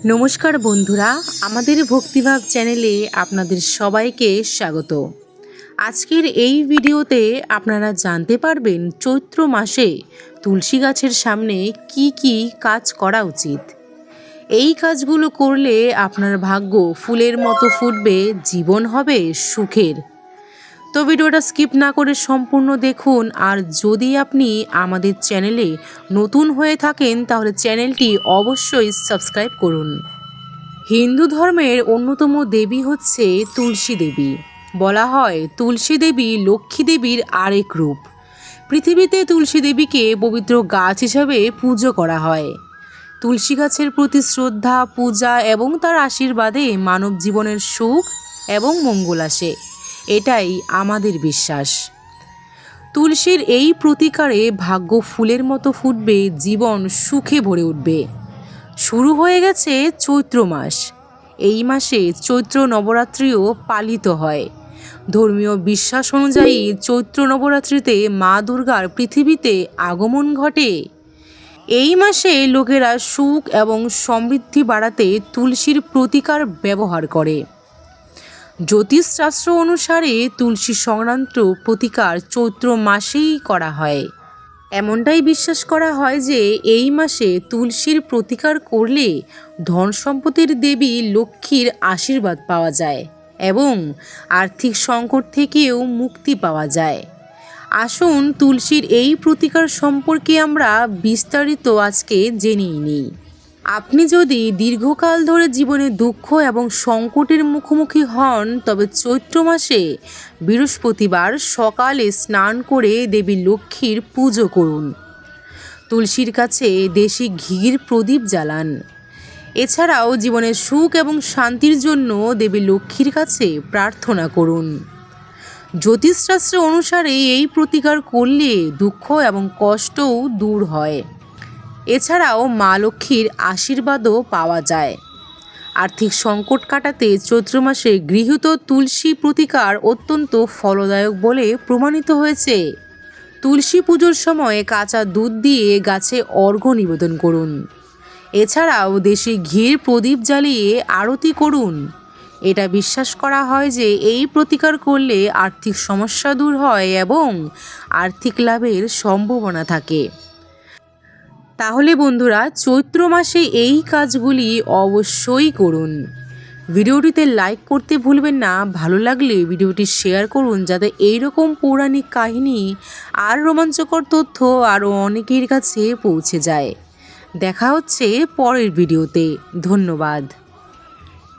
নমস্কার বন্ধুরা, আমাদের ভক্তিভাব চ্যানেলে আপনাদের সবাইকে স্বাগত। আজকের এই ভিডিওতে আপনারা জানতে পারবেন চৈত্র মাসে তুলসী গাছের সামনে কি কি কাজ করা উচিত। এই কাজগুলো করলে আপনার ভাগ্য ফুলের মতো ফুটবে, জীবন হবে সুখের। তো ভিডিওটা স্কিপ না করে সম্পূর্ণ দেখুন, আর যদি আপনি আমাদের চ্যানেলে নতুন হয়ে থাকেন, তাহলে চ্যানেলটি অবশ্যই সাবস্ক্রাইব করুন। হিন্দু ধর্মের অন্যতম দেবী হচ্ছে তুলসী দেবী। বলা হয় তুলসী দেবী লক্ষ্মী দেবীর আরেক রূপ। পৃথিবীতে তুলসী দেবীকে পবিত্র গাছ হিসাবে পুজো করা হয়। তুলসী গাছের প্রতি শ্রদ্ধা, পূজা এবং তার আশীর্বাদে মানব জীবনের সুখ এবং মঙ্গল আসে। এটাই আমাদের বিশ্বাস। তুলসীর এই প্রতিকারে ভাগ্য ফুলের মতো ফুটবে, জীবন সুখে ভরে উঠবে। শুরু হয়ে গেছে চৈত্র মাস। এই মাসে চৈত্র নবরাত্রিও পালিত হয়। ধর্মীয় বিশ্বাস অনুযায়ী চৈত্র নবরাত্রিতে মা দুর্গার পৃথিবীতে আগমন ঘটে। এই মাসে লোকেরা সুখ এবং সমৃদ্ধি বাড়াতে তুলসীর প্রতিকার ব্যবহার করে। জ্যোতিষশাস্ত্র অনুসারে তুলসী সংক্রান্ত প্রতিকার চৈত্র মাসেই করা হয়। এমনটাই বিশ্বাস করা হয় যে এই মাসে তুলসীর প্রতিকার করলে ধন সম্পত্তির দেবী লক্ষ্মীর আশীর্বাদ পাওয়া যায় এবং আর্থিক সংকট থেকেও মুক্তি পাওয়া যায়। আসুন তুলসীর এই প্রতিকার সম্পর্কে আমরা বিস্তারিত আজকে জেনেই নিই। আপনি যদি দীর্ঘকাল ধরে জীবনে দুঃখ এবং সংকটের মুখোমুখি হন, তবে চৈত্র মাসে বৃহস্পতিবার সকালে স্নান করে দেবী লক্ষ্মীর পুজো করুন। তুলসীর কাছে দেশি ঘির প্রদীপ জ্বালান। এছাড়াও জীবনের সুখ এবং শান্তির জন্য দেবী লক্ষ্মীর কাছে প্রার্থনা করুন। জ্যোতিষশাস্ত্র অনুসারে এই প্রতিকার করলে দুঃখ এবং কষ্টও দূর হয়। এছাড়াও মা লক্ষ্মীর আশীর্বাদও পাওয়া যায়। আর্থিক সংকট কাটাতে চৈত্র মাসে গৃহীত তুলসী প্রতিকার অত্যন্ত ফলদায়ক বলে প্রমাণিত হয়েছে। তুলসী পুজোর সময় কাঁচা দুধ দিয়ে গাছে অর্ঘ্য নিবেদন করুন। এছাড়াও দেশি ঘির প্রদীপ জ্বালিয়ে আরতি করুন। এটা বিশ্বাস করা হয় যে এই প্রতিকার করলে আর্থিক সমস্যা দূর হয় এবং আর্থিক লাভের সম্ভাবনা থাকে। তাহলে বন্ধুরা চৈত্র মাসে এই কাজগুলি অবশ্যই করুন। ভিডিওটিতে লাইক করতে ভুলবেন না, ভালো লাগলে ভিডিওটি শেয়ার করুন যাতে এইরকম পৌরাণিক কাহিনী আর রোমাঞ্চকর তথ্য আরও অনেকের কাছে পৌঁছে যায়। দেখা হচ্ছে পরের ভিডিওতে। ধন্যবাদ।